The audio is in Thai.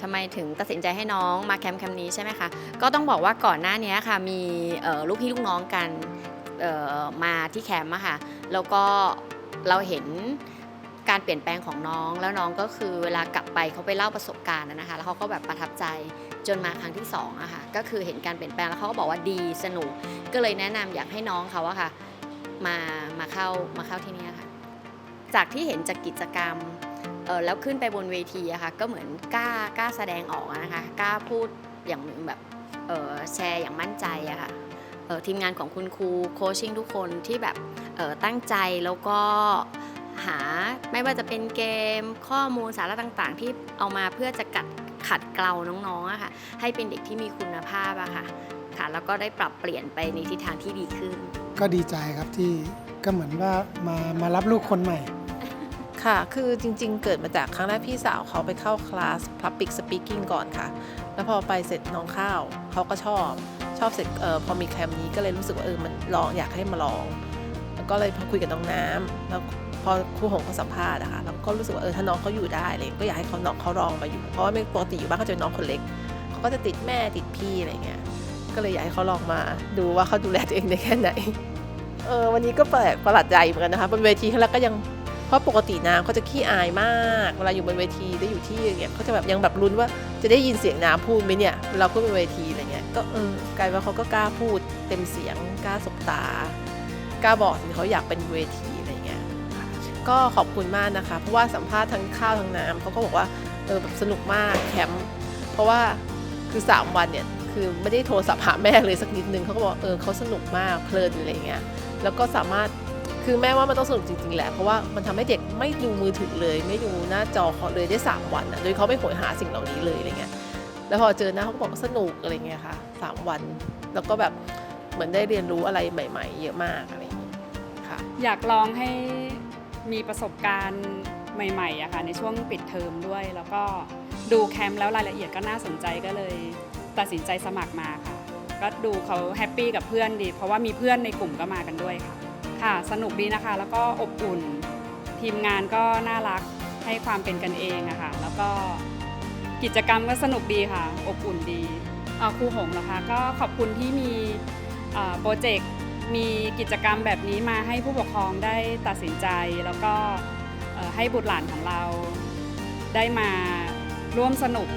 ทำไมถึงตัดสินใจให้น้องมาแคมป์แคมป์นี้ใช่ไหมคะ ก็ต้องบอกว่าก่อนหน้านี้ค่ะมีลูกพี่ลูกน้องกันมาที่แคมป์ค่ะ แล้วก็เราเห็นการเปลี่ยนแปลงของน้องแล้วน้องก็คือเวลากลับไปเขาไปเล่าประสบการณ์นะคะ แล้วเขาก็แบบประทับใจจนมาครั้งที่สองอะค่ะก็คือเห็นการเปลี่ยนแปลงแล้วเขาก็บอกว่าดีสนุก ก็เลยแนะนำอยากให้น้องเขาอะค่ะมามาเข้ามาเข้าที่นี่ค่ะ จากที่เห็นจากกิจกรรม แล้วขึ้นไปบนเวทีอะค่ะก็เหมือนกล้ากล้าแสดงออกนะคะกล้าพูดอย่างแบบแชร์อย่างมั่นใจอะค่ะทีมงานของคุณครูโคชชิ่งทุกคนที่แบบตั้งใจแล้วก็หาไม่ว่าจะเป็นเกมข้อมูลสาระต่างๆ ที่เอามาเพื่อจะกัดขัดเกลาน้องๆอะค่ะให้เป็นเด็กที่มีคุณภาพอะค่ะค่ะแล้วก็ได้ปรับเปลี่ยนไปในทิศทางที่ดีขึ้น ก็ดีใจครับที่ก็เหมือนว่ามามารับลูกคนใหม่ ค่ะ คือจริงๆ เกิดมาจากครั้งแรกพี่สาวเขาไปเข้าคลาส Public Speaking ก่อนค่ะ แล้วพอไปเสร็จน้องข้าว เขาก็ชอบ ชอบเสร็จเออพอมีแคมป์นี้ก็เลยรู้สึกว่าเออ มันลองอยากให้มาลอง แล้วก็เลยพอคุยกับน้องน้ำแล้วพอครูหงเขาสัมภาษณ์อะคะเราก็รู้สึกว่าเออถ้าน้องเขาอยู่ได้เลยก็อยากให้เขาน้องเขาลองมาอยู่ เพราะว่าไม่ปกติอยู่บ้านเขาจะเป็นน้องคนเล็ก เขาก็จะติดแม่ติดพี่อะไรเงี้ย ก็เลยอยากให้เขาลองมาดูว่าเขาดูแลตัวเองได้แค่ไหน เออวันนี้ก็แปลกประหลาดใจเหมือนกันนะคะบนเวทีครั้งแรกก็ยัง ราะปกติน้ำเขาจะขี้อายมากเวลาอยู่บนเวทีได้อยู่ที่อย่างเงี้ยเขาจะแบบยังแบบลุ้นว่าจะได้ยินเสียงน้ำพูดไหมเนี่ยเวลาขึ้นบนเวทีอะไรเงี้ยก็เออกลายว่าเขาก็กล้าพูดเต็มเสียงกล้าสบตากล้าบอกสิ่งเขาอยากเป็นเวทีอะไรเงี้ยก็ขอบคุณมากนะคะ เพราะว่าสัมภาษณ์ทั้งข้าวทั้งน้ำเขาก็บอกว่าเออแบบสนุกมากแคมป์เพราะว่าคือ 3 วันเนี่ยคือไม่ได้โทรศัพท์หาแม่เลยสักนิดนึงเขาก็บอกเออเขาสนุกมากเพลินอะไรเงี้ยแล้วก็สามารถ คือแม่ว่ามันต้องสนุกจริงๆแหละ เพราะว่ามันทำให้เด็กไม่ดูมือถือเลย ไม่ดูหน้าจอเขาเลยได้ 3 วันนะโดยเขาไม่โหยหาสิ่งเหล่านี้เลยอะไรเงี้ยแล้วพอเจอหน้าเขาบอกสนุกอะไรเงี้ยค่ะ3วัน แล้วก็แบบเหมือนได้เรียนรู้อะไรใหม่ ๆ เยอะมากอะไรอย่างเงี้ยค่ะอยากลองให้มีประสบการณ์ใหม่ๆอะค่ะในช่วงปิดเทอมด้วย แล้วก็ดูแคมป์แล้วรายละเอียดก็น่าสนใจก็เลยตัดสินใจสมัครมาค่ะ ก็ดูเขาแฮปปี้กับเพื่อนดี เพราะว่ามีเพื่อนในกลุ่มก็มากันด้วยค่ะ ค่ะ สนุกดีนะคะ แล้วก็อบอุ่น ทีมงานก็น่ารักให้ความเป็นกันเองอะค่ะ แล้วก็กิจกรรมก็สนุกดีค่ะ อบอุ่นดีครูหงนะคะ ก็ขอบคุณที่มีโปรเจกต์มีกิจกรรมแบบนี้มาให้ผู้ปกครองได้ตัดสินใจ แล้วก็ให้บุตรหลานของเราได้มาร่วมสนุก